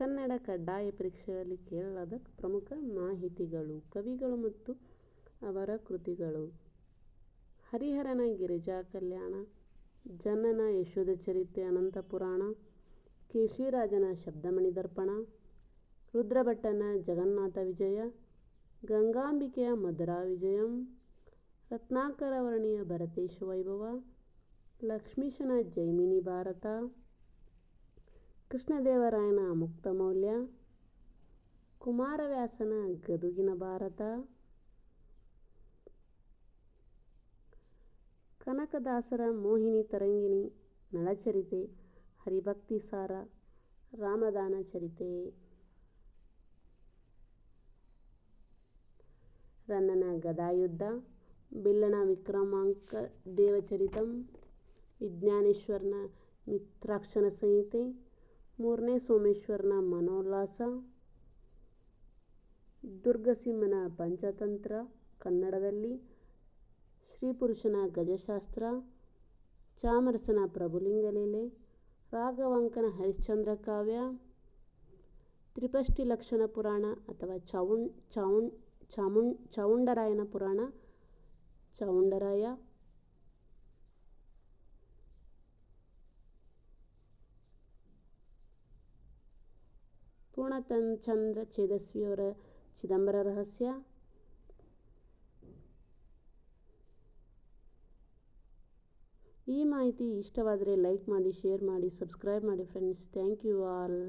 ಕನ್ನಡ ಕಡ್ಡಾಯ ಪರೀಕ್ಷೆಯಲ್ಲಿ ಕೇಳಲಾದ ಪ್ರಮುಖ ಮಾಹಿತಿಗಳು, ಕವಿಗಳು ಮತ್ತು ಅವರ ಕೃತಿಗಳು. ಹರಿಹರನ ಗಿರಿಜಾ ಕಲ್ಯಾಣ ಜನನ ಚರಿತೆ ಅನಂತ ಪುರಾಣ ಕೇಶಿರಾಜನ ಶಬ್ದಮಣಿ ದರ್ಪಣ, ರುದ್ರಭಟ್ಟನ ಜಗನ್ನಾಥ ವಿಜಯ, ಗಂಗಾಂಬಿಕೆಯ ಮಧುರಾ ವಿಜಯಂ, ರತ್ನಾಕರ ವರ್ಣಿಯ ಭರತೇಶ ವೈಭವ, ಲಕ್ಷ್ಮೀಶನ ಜೈಮಿನಿ ಭಾರತ ಕೃಷ್ಣದೇವರಾಯನ ಮುಕ್ತ ಮೌಲ್ಯ. ಕುಮಾರವ್ಯಾಸನ ಗದುಗಿನ ಭಾರತ. ಕನಕದಾಸರ ಮೋಹಿನಿ ತರಂಗಿಣಿ, ನಳಚರಿತೆ, ಹರಿಭಕ್ತಿ ಸಾರ, ರಾಮದಾನ ಚರಿತೆ. ರನ್ನನ ಗದಾಯುದ್ಧ, ಬಿಲ್ಲಣ ವಿಕ್ರಮಾಂಕ ದೇವಚರಿತಂ, ವಿಜ್ಞಾನೇಶ್ವರನ ಮಿತ್ರಾಕ್ಷರ ಸಂಹಿತೆ. ಮೂರನೇ ಸೋಮೇಶ್ವರನ ಮನೋಲ್ಲಾಸ. ದುರ್ಗಸಿಂಹನ ಪಂಚತಂತ್ರ, ಕನ್ನಡದಲ್ಲಿ ಶ್ರೀಪುರುಷನ ಗಜಶಾಸ್ತ್ರ, ಚಾಮರಸನ ಪ್ರಭುಲಿಂಗಲೀಲೆ, ರಾಘವಾಂಕನ ಹರಿಶ್ಚಂದ್ರ ಕಾವ್ಯ, ತ್ರಿಪಷ್ಟಿ ಲಕ್ಷಣ ಪುರಾಣ ಅಥವಾ ಚಾವುಣ್ ಚಾವುಣ್, ಚಾಮುಂಡ್ ಚಾವುಂಡರಾಯನ ಪುರಾಣ ಚಾವುಂಡರಾಯ ಪೂರ್ಣಚಂದ್ರ ಛೇದಸ್ವಿಯವರ ಚಿದಂಬರ ರಹಸ್ಯ. ಈ ಮಾಹಿತಿ ಇಷ್ಟವಾದರೆ ಲೈಕ್ ಮಾಡಿ, ಶೇರ್ ಮಾಡಿ, ಸಬ್ಸ್ಕ್ರೈಬ್ ಮಾಡಿ ಫ್ರೆಂಡ್ಸ್ ಥ್ಯಾಂಕ್ ಯು ಆಲ್